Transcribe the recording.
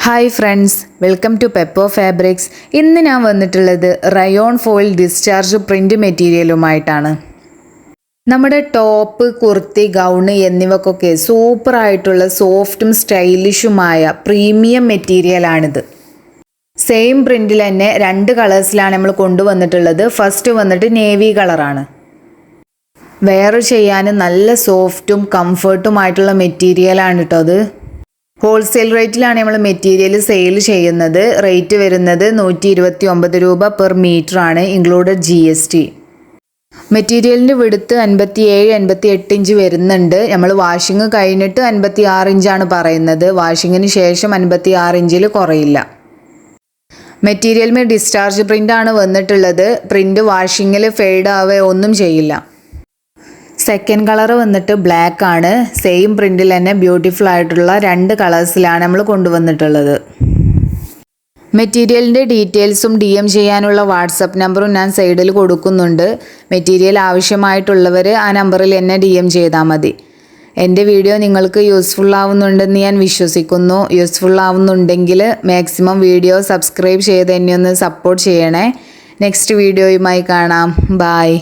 Hi friends welcome to Peppo fabrics ഇന്ന് ഞാൻ വന്നിട്ടുള്ളത് റയോൺ ഫോയിൽ ഡിസ്ചാർജ് പ്രിന്റ് മെറ്റീരിയലുമായിട്ടാണ് നമ്മുടെ ടോപ്പ് കുർത്തി ഗൗണ് എന്നിവക്കൊക്കെ സൂപ്പറായിട്ടുള്ള സോഫ്റ്റും സ്റ്റൈലിഷുമായ പ്രീമിയം മെറ്റീരിയലാണിത് സെയിം പ്രിന്റിൽ തന്നെ രണ്ട് കളേഴ്സിലാണ് നമ്മൾ കൊണ്ടുവന്നിട്ടുള്ളത്. ഫസ്റ്റ് വന്നിട്ട് നേവി കളറാണ് വെയർ ചെയ്യാൻ നല്ല സോഫ്റ്റും കംഫർട്ടുമായിട്ടുള്ള മെറ്റീരിയലാണ് കേട്ടോ അത്. ഹോൾസെയിൽ റേറ്റിലാണ് നമ്മൾ മെറ്റീരിയൽ സെയിൽ ചെയ്യുന്നത്. റേറ്റ് വരുന്നത് നൂറ്റി ഇരുപത്തി ഒമ്പത് രൂപ പെർ മീറ്റർ ആണ് ഇൻക്ലൂഡഡ് ജി എസ് ടി മെറ്റീരിയലിന്റെ വിടുത്ത് അൻപത്തി ഏഴ് അൻപത്തി എട്ട് ഇഞ്ച് വരുന്നുണ്ട്. നമ്മൾ വാഷിങ് കഴിഞ്ഞിട്ട് അൻപത്തി ആറ് ഇഞ്ചാണ് പറയുന്നത്. വാഷിങ്ങിന് ശേഷം അൻപത്തി ആറ് ഇഞ്ചിൽ കുറയില്ല. മെറ്റീരിയൽ ഡിസ്ചാർജ് പ്രിന്റ് ആണ് വന്നിട്ടുള്ളത്. പ്രിന്റ് വാഷിങ്ങിൽ ഫെയ്ഡ് ആവേ ഒന്നും ചെയ്യില്ല. സെക്കൻഡ് കളർ വന്നിട്ട് ബ്ലാക്ക് ആണ്. സെയിം പ്രിന്റിൽ തന്നെ ബ്യൂട്ടിഫുൾ ആയിട്ടുള്ള രണ്ട് കളേഴ്സിലാണ് നമ്മൾ കൊണ്ടുവന്നിട്ടുള്ളത്. മെറ്റീരിയലിന്റെ ഡീറ്റെയിൽസും ഡി എം ചെയ്യാനുള്ള വാട്സപ്പ് നമ്പറും ഞാൻ സൈഡിൽ കൊടുക്കുന്നുണ്ട്. മെറ്റീരിയൽ ആവശ്യമായിട്ടുള്ളവർ ആ നമ്പറിൽ എന്നെ ഡി എം ചെയ്താൽ മതി. എന്റെ വീഡിയോ നിങ്ങൾക്ക് യൂസ്ഫുൾ ആവുന്നുണ്ടെന്ന് ഞാൻ വിശ്വസിക്കുന്നു. യൂസ്ഫുൾ ആവുന്നുണ്ടെങ്കിൽ മാക്സിമം വീഡിയോ സബ്സ്ക്രൈബ് ചെയ്ത് എന്നെ ഒന്ന് സപ്പോർട്ട് ചെയ്യണേ. നെക്സ്റ്റ് വീഡിയോയുമായി കാണാം. ബായ്